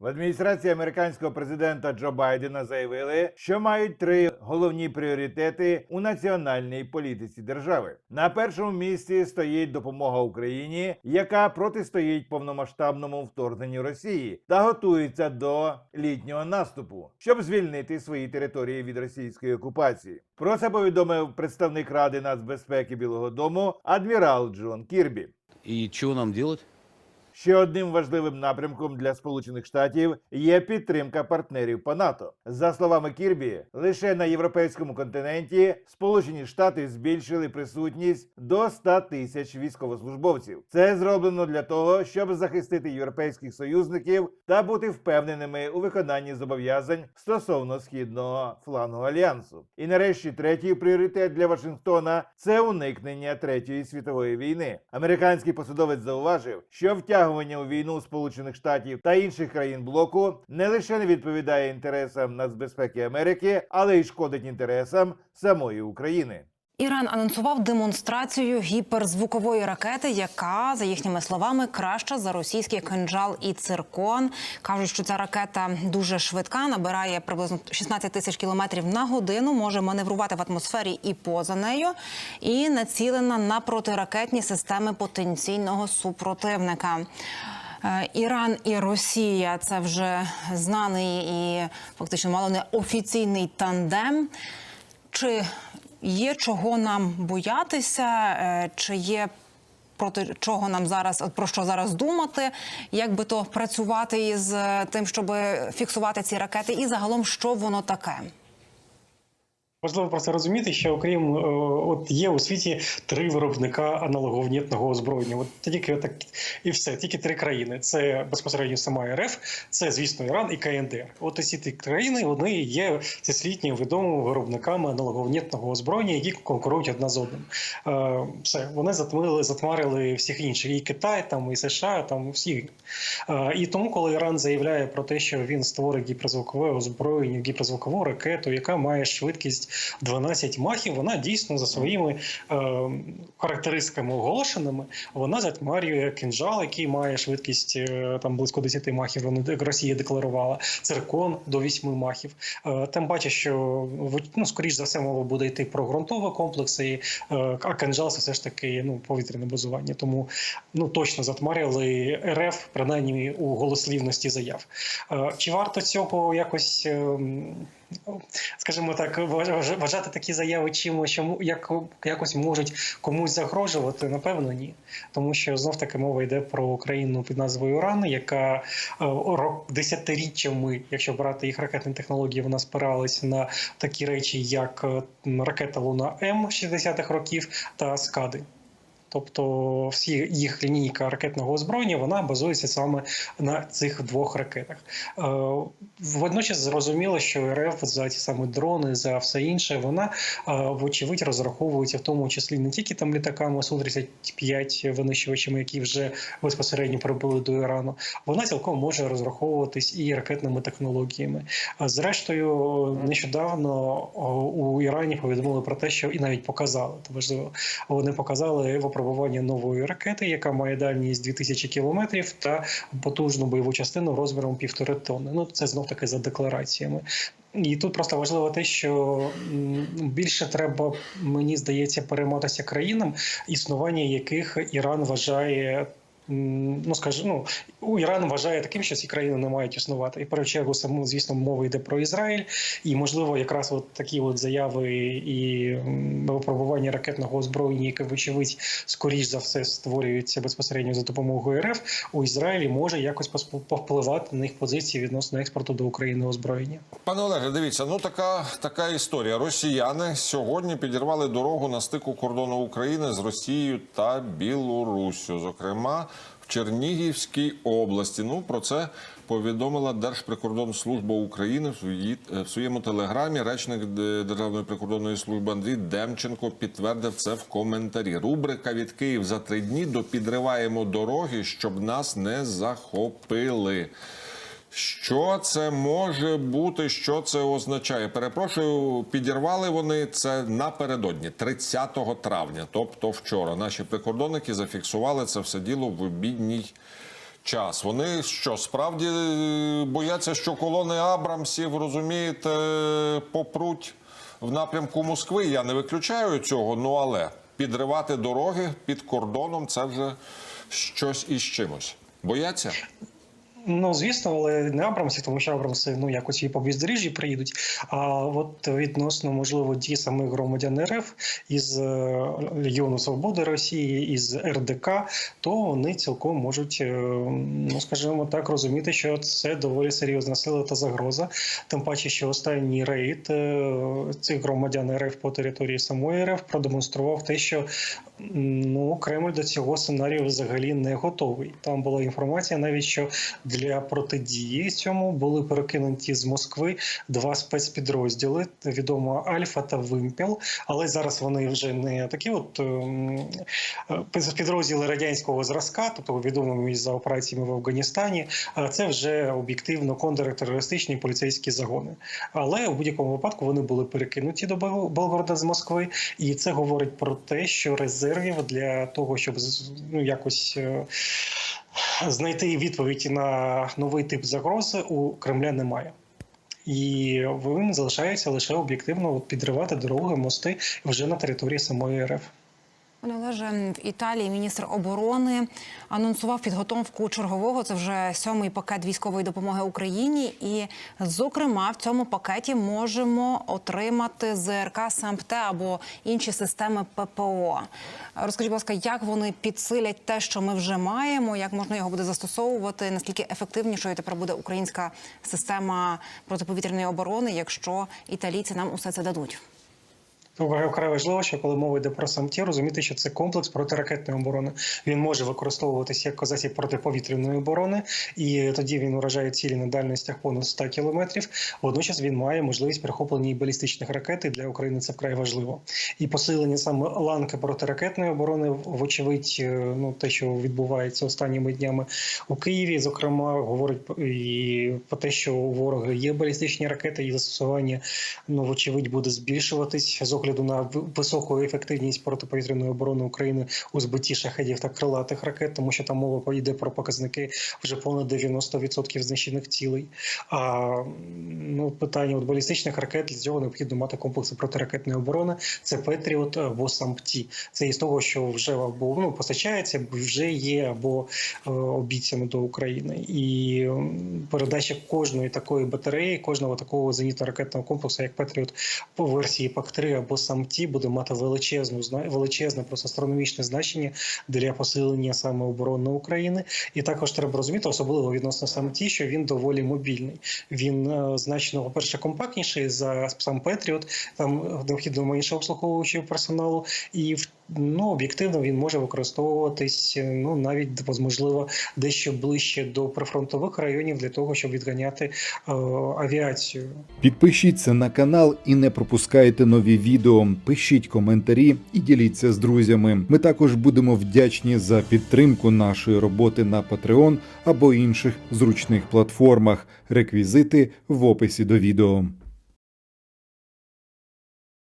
В адміністрації американського президента Джо Байдена заявили, що мають три головні пріоритети у національній політиці держави. На першому місці стоїть допомога Україні, яка протистоїть повномасштабному вторгненню Росії та готується до літнього наступу, щоб звільнити свої території від російської окупації. Про це повідомив представник Ради нацбезпеки Білого Дому адмірал Джон Кірбі. И чего нам делать? Ще одним важливим напрямком для Сполучених Штатів є підтримка партнерів по НАТО. За словами Кірбі, лише на європейському континенті Сполучені Штати збільшили присутність до 100 тисяч військовослужбовців. Це зроблено для того, щоб захистити європейських союзників та бути впевненими у виконанні зобов'язань стосовно східного флангу альянсу. І нарешті третій пріоритет для Вашингтона це уникнення третьої світової війни. Американський посадовець зауважив, що втягування у війну Сполучених Штатів та інших країн блоку не лише не відповідає інтересам нацбезпеки Америки, але й шкодить інтересам самої України. Іран анонсував демонстрацію гіперзвукової ракети, яка, за їхніми словами, краща за російський кинджал і циркон. кажуть, що ця ракета дуже швидка, набирає приблизно 16 тисяч кілометрів на годину, може маневрувати в атмосфері і поза нею, і націлена на протиракетні системи потенційного супротивника. Е, Іран і Росія це вже знаний і фактично мало не офіційний тандем. Чи є чого нам боятися, е, чи є проти чого нам зараз про що зараз думати, як би то працювати із е, тим, щоб фіксувати ці ракети, і загалом що воно таке? Важливо просто розуміти, що окрім е, от є у світі три виробника аналоговнітного озброєння. От тільки так і все, тільки три країни. Це безпосередньо сама РФ, це звісно Іран і КНДР. От усі ті країни вони є всесвітньо відомими виробниками аналоговнітного озброєння, які конкурують одна з одним. Е, Все вони затмили, затмарили всіх інших. І Китай, там і США, там всі. Е, І тому, коли Іран заявляє про те, що він створить гіперзвукове озброєння, гіперзвукову ракету, яка має швидкість 12 махів, вона дійсно за своїми е, характеристиками оголошеними, вона затьмарює кінжал, який має швидкість е, там близько 10 махів. Вони Росія декларувала циркон до 8 махів. Е, тим паче, що ну, скоріш за все мова буде йти про ґрунтові комплекси, е, а кінжал це все ж таки ну повітряне базування. Тому ну точно затмарили РФ, принаймні у голослівності заяв. Е, Чи варто цього якось? ем, скажімо так, вваж- вважати такі заяви чимось, що як, якось можуть комусь загрожувати, напевно, ні. Тому що знов таки мова йде про країну під назвою Іран, яка е, десятиріччями, якщо брати їх ракетні технології, вона спиралась на такі речі, як е, ракета Луна М 60-х років та Скади. Тобто всі їх лінійка ракетного озброєння вона базується саме на цих двох ракетах. Е, Водночас зрозуміло, що РФ за ті самі дрони, за все інше, вона е, вочевидь розраховується в тому числі не тільки там літаками Су-35 винищувачами, які вже безпосередньо прибули до Ірану. Вона цілком може розраховуватись і ракетними технологіями. А Зрештою, нещодавно у Ірані повідомили про те, що і навіть показали важливо. Вони показали випробування нової ракети, яка має дальність 2000 кілометрів та потужну бойову частину розміром півтори тонни. Ну це знов таки за деклараціями. І тут просто важливо те, що більше треба, мені здається, перейматися країнам, існування яких Іран вважає. Ну, скажу, ну Іран вважає таким, що ці країни не мають існувати. І в першу чергу саму, звісно, мова йде про Ізраїль, і можливо, якраз от такі от заяви і випробування ракетного озброєння, яке вочевидь, скоріш за все створюється безпосередньо за допомогою РФ, у Ізраїлі може якось повпливати на їх позиції відносно експорту до України озброєння. Пане Олеже, дивіться, ну така, така історія. Росіяни сьогодні підірвали дорогу на стику кордону України з Росією та Білоруссю, зокрема Чернігівській області. Ну про це повідомила Держприкордонслужба України в, своєму телеграмі. Речник Державної прикордонної служби Андрій Демченко підтвердив це в коментарі. Рубрика від Київ за три дні до підриваємо дороги, щоб нас не захопили. Що це може бути? Що це означає? Перепрошую, підірвали вони це напередодні, 30 травня, тобто вчора. Наші прикордонники зафіксували це все діло в обідній час. Вони що справді е, бояться, що колони Абрамсів, розумієте, попруть в напрямку Москви. Я не виключаю цього, ну але підривати дороги під кордоном це вже щось із чимось. Бояться? Ну, звісно, але не Абрамси, тому що Абрамси ну якось і по бездоріжжі приїдуть. А от відносно можливо дій самих громадян РФ із е, Легіону Свободи Росії, із РДК, то вони цілком можуть, е, ну скажімо так, розуміти, що це доволі серйозна сила та загроза. Тим паче, що останній рейд е, цих громадян РФ по території самої РФ продемонстрував те, що ну Кремль до цього сценарію взагалі не готовий. Там була інформація, навіть що для протидії цьому були перекинуті з Москви два спецпідрозділи. Відомо Альфа та Вимпел. Але зараз вони вже не такі, от ем, е, радянського зразка, тобто відомими за операціями в Афганістані. А це вже об'єктивно контртерористичні поліцейські загони. Але у будь-якому випадку вони були перекинуті до Бел- Белгорода з Москви, і це говорить про те, що резервів для того, щоб ну якось. е, Знайти відповідь на новий тип загрози у Кремля немає. І вони залишається лише об'єктивно підривати дороги, мости вже на території самої РФ. Олеже, в Італії міністр оборони анонсував підготовку чергового. Це вже сьомий пакет військової допомоги Україні. І, зокрема, в цьому пакеті можемо отримати ЗРК САМПТ або інші системи ППО. Розкажіть, будь ласка, як вони підсилять те, що ми вже маємо, як можна його буде застосовувати, наскільки ефективнішою тепер буде українська система протиповітряної оборони, якщо італійці нам усе це дадуть? Вкрай важливо, що коли мова йде про самті, розуміти, що це комплекс протиракетної оборони. Він може використовуватися як засіб протиповітряної оборони, і тоді він уражає цілі на дальностях понад 100 кілометрів. Водночас він має можливість перехоплення і балістичних ракет. І для України це вкрай важливо. І посилення саме ланки протиракетної оборони, вочевидь, е, ну те, що відбувається останніми днями у Києві, зокрема, говорить і про те, що у ворога є балістичні ракети, і застосування ну вочевидь буде збільшуватись з огляду на високу ефективність протиповітряної оборони України у збитті шахедів та крилатих ракет, тому що там мова йде про показники вже понад 90% знищених цілей. А ну питання от балістичних ракет для цього необхідно мати комплекси протиракетної оборони. Це Петріот або САМПТІ. Це із того, що вже або ну постачається, вже є або е, обіцяно до України, і передача кожної такої батареї, кожного такого зенітно-ракетного комплексу, як Петріот по версії ПАК-3 або САМТІ, буде мати величезну величезне, просто астрономічне значення для посилення саме оборони України. І також треба розуміти, особливо відносно сам ті, що він доволі мобільний. Він е, значно, по-перше, компактніший за сам Петріот. Там дохід необхідно менше обслуговуючого персоналу, і в- ну об'єктивно він може використовуватись е, ну навіть можливо дещо ближче до прифронтових районів для того, щоб відганяти е, авіацію. Підпишіться на канал і не пропускайте нові відео. Пишіть коментарі і діліться з друзями. Ми також будемо вдячні за підтримку нашої роботи на Patreon або інших зручних платформах. Реквізити в описі до відео.